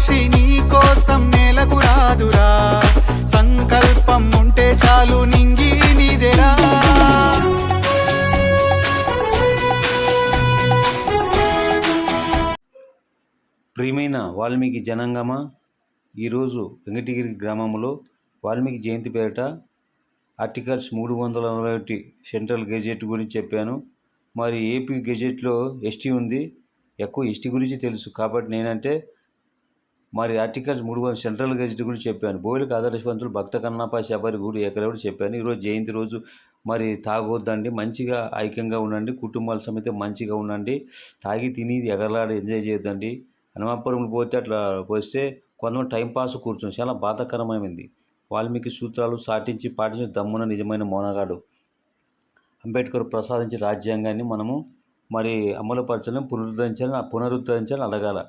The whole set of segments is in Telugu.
సాక్షి నీ కోసం నేలకు రాదురా. సంకల్పం ఉంటే చాలు నింగి నీదేరా. ప్రియమైన వాల్మీకి జనాంగమ? ఈరోజు వెంకటగిరి గ్రామంలో వాల్మీకి జయంతి పేరిట ఆర్టికల్స్ మూడు వందల నలభై ఒకటి సెంట్రల్ గెజెట్ గురించి చెప్పాను. మరి ఏపీ గెజెట్లో ఎస్టీ ఉంది. ఎక్కువ ఎస్టీ గురించి తెలుసు. కాబట్టి నేనంటే మరి ఆర్టికల్స్ మూడు వందల సెంట్రల్ గెజిట్ గురించి చెప్పాను. బోయిలకు ఆదర్శవంతులు భక్త కన్నప్ప శబరి గుడి ఎక్కడ చెప్పాను. ఈరోజు జయంతి రోజు మరి తాగొద్దండి మంచిగా ఐక్యంగా ఉండండి కుటుంబాల సమేత మంచిగా ఉండండి తాగి తిని ఎగరలాడి ఎంజాయ్ చేయొద్దండి. హనుమాపురం పోతే అట్లా వస్తే కొంతమంది టైంపాస్ కూర్చొని చాలా బాధాకరమైనది వాల్మీకి సూత్రాలు సాటించి పాటించిన దమ్మున నిజమైన మౌనగాడు. అంబేద్కర్ ప్రసాదించి రాజ్యాంగాన్ని మనము మరి అమలుపరచాలని పునరుద్ధరించాలని పునరుద్ధరించాలని అడగాల.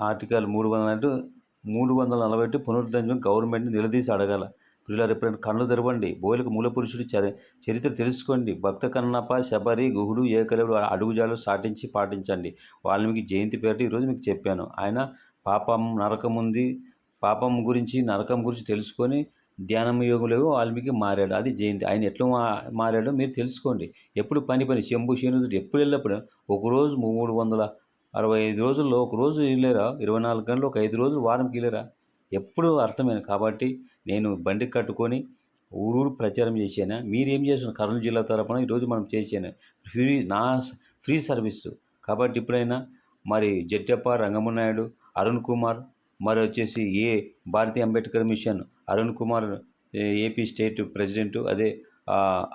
ఆర్టికల్ మూడు వందల అంటే మూడు వందల నలభై ఒకటి పునరుద్ధరించడం గవర్నమెంట్ని నిలదీసి అడగాల. పిల్లలు ఎప్పుడైనా కళ్ళు తెరవండి. బోయలకు మూల పురుషుడు చరి చరిత్ర తెలుసుకోండి. భక్త కన్నప్ప శబరి గుహుడు ఏకలవుడు అడుగుజాలు సాటించి పాటించండి. వాల్మీకి జయంతి పేరిట ఈరోజు మీకు చెప్పాను. ఆయన పాపం నరకం ఉంది. పాపం గురించి నరకం గురించి తెలుసుకొని ధ్యానం యోగులు వాల్మీకి మారాడు. అది జయంతి. ఆయన ఎట్లా మా మారాడో మీరు తెలుసుకోండి. ఎప్పుడు పని పని. శంభు శనుడు ఎప్పుడు వెళ్ళినప్పుడు ఒకరోజు మూడు వందల అరవై ఐదు రోజుల్లో ఒక రోజు వెళ్ళారా ఇరవై నాలుగు గంటలు ఒక ఐదు రోజులు వారంకి వెళ్ళారా ఎప్పుడు అర్థమైంది కాబట్టి నేను బండి కట్టుకొని ఊరూరు ప్రచారం చేశాను? మీరేం చేస్తున్న కర్నూలు జిల్లా తరపున ఈరోజు మనం చేశాను? ఫ్రీ నా ఫ్రీ సర్వీస్. కాబట్టి ఇప్పుడైనా మరి జట్టప్ప రంగమనాయుడు అరుణ్ కుమార్ మరి వచ్చేసి ఏ Bharatiya Ambedkar mission Arun Kumar AP state president అదే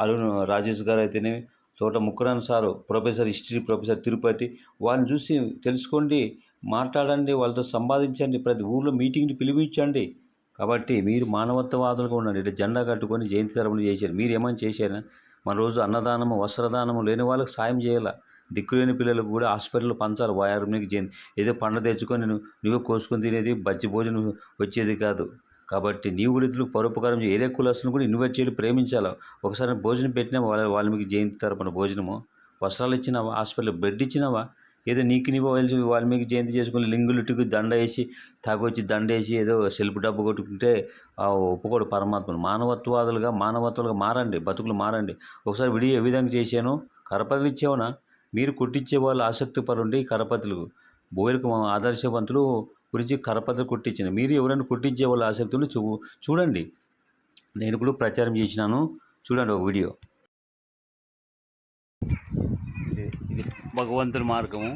అరుణ్ రాజేష్ గారు అయితేనేమి Thota ముక్కరాన్ sir professor history professor Tirupati. వాళ్ళని చూసి తెలుసుకోండి మాట్లాడండి వాళ్ళతో సంపాదించండి ప్రతి ఊర్లో మీటింగ్ని పిలిపించండి. కాబట్టి మీరు మానవత్వవాదులుగా ఉండండి. ఇట్లా జెండా కట్టుకొని జయంతి తరపున చేశారు. మీరు ఏమైనా చేశారా? మన రోజు అన్నదానము వస్త్రదానము లేని వాళ్ళకి సాయం చేయాల? దిక్కులేని పిల్లలకు కూడా హాస్పిటల్లో పంచాలి. వాయారునికి జయంతి. ఏదో పండ తెచ్చుకొని నువ్వు నువ్వే కోసుకొని తినేది బజ్జి భోజనం వచ్చేది కాదు. కాబట్టి నీవు కూడా పరోపకారం ఏదే కులస్తులను కూడా ఇన్వైట్ చేయాలి ప్రేమించాలి. ఒకసారి భోజనం పెట్టినావా? వాళ్ళ వాల్మీకి జయంతి తరపున భోజనము. వస్త్రాలు ఇచ్చినావా? హాస్పిటల్ బెడ్ ఇచ్చినావా? ఏదో నీకు నీవు వాల్మీకి జయంతి చేసుకుని లింగులుటికి దండ వేసి తాగొచ్చి దండ వేసి ఏదో సెల్ఫ్ డబ్బు కొట్టుకుంటే ఆ ఒప్పుకోడు పరమాత్మను. మానవత్వాదులుగా మానవత్వాలుగా మారండి బతుకులు మారండి. ఒకసారి విడి ఏ విధంగా చేశాను? కరపతులు ఇచ్చేవనా? మీరు కొట్టించే వాళ్ళు ఆసక్తి పరుండి కరపతులు. బోయలకు ఆదర్శవంతులు గురించి కరపత్ర కుట్టించిన. మీరు ఎవరైనా కుట్టించే వాళ్ళ ఆసక్తులు చూ చూడండి. నేను కూడా ప్రచారం చేసినాను. చూడండి ఒక వీడియో. ఇది భగవంతుడి భగవంతుని మార్గము.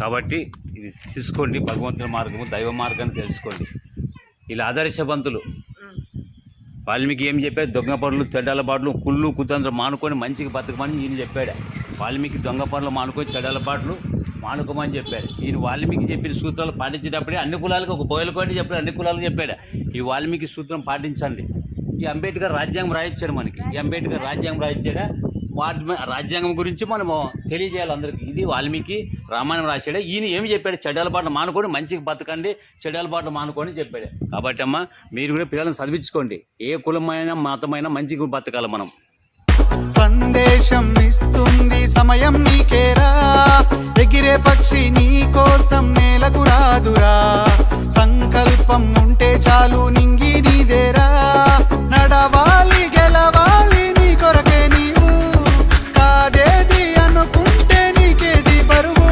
కాబట్టి ఇది తీసుకోండి భగవంతుని మార్గము దైవ మార్గాన్ని తెలుసుకోండి. ఇలా ఆదర్శవంతులు వాల్మీకి ఏం చెప్పాడు? దొంగ పనులు చెడ్డల పాటలు కుళ్ళు కుతంత్రం మానుకొని మంచిగా బతకమని ఈయన చెప్పాడు. వాల్మీకి దొంగ పనులు మానుకొని చెడ్డల పాటలు మానుకోమని చెప్పాడు ఈయన వాల్మీకి చెప్పిన సూత్రాలు పాటించేటప్పుడే అన్ని కులాలకు ఒక బోయలకోటి చెప్పాడు అన్ని కులాలకు చెప్పాడు. ఈ వాల్మీకి సూత్రం పాటించండి. ఈ అంబేద్కర్ రాజ్యాంగం రాయించాడు మనకి. ఈ అంబేద్కర్ రాజ్యాంగం రాయించాడా? వాటి రాజ్యాంగం గురించి మనము తెలియజేయాలి అందరికీ. ఇది వాల్మీకి రామాయణం రాశాడు. ఈయన ఏమి చెప్పాడు? చెడ్డల పాటలు మానుకొని మంచిగా బతకండి చెడ్డల పాటలు మానుకొని చెప్పాడు. కాబట్టి అమ్మ మీరు కూడా పిల్లల్ని చదివించుకోండి. ఏ కులమైన మతమైనా మంచిగా బతకాలి మనం. సందేశం ఇస్తుంది సమయం నీకేరా. ఎగిరే పక్షి నీ కోసం నేలకు రాదురా. సంకల్పం ఉంటే చాలు నింగి నీదేరా. నడవాలి గెలవాలి నీ కొరకే నీవు. కాదేది అనుకుంటే నీకేది బరువు.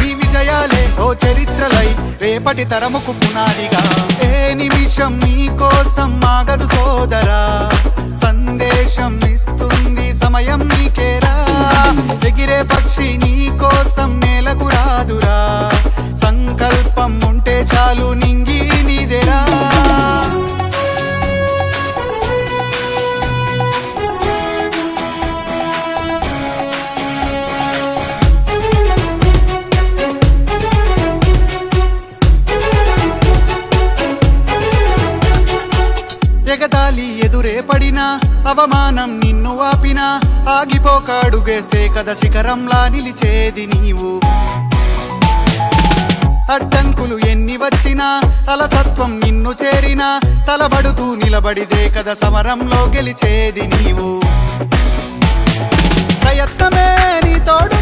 నీ విజయాలే ఓ చరిత్రలై రేపటి తరముకు పునాదిగా. ఏ నిమిషం నీ కోసం ఆగదు సోదర. మనిషి నీ కోసం నేలకు రాదురా. సంకల్పం ఉంటే చాలు నీ అవమానం నిన్ను ఆపినా ఆగిపోక అడుగేస్తే కథ శిఖరంలా నిలిచేది నీవు. అడ్డంకులు ఎన్ని వచ్చినా అలసత్వం నిన్ను చేరినా తలబడుతూ నిలబడిదే కథ సమరంలో గెలిచేది నీవు. ప్రయత్నమే నీ తోడు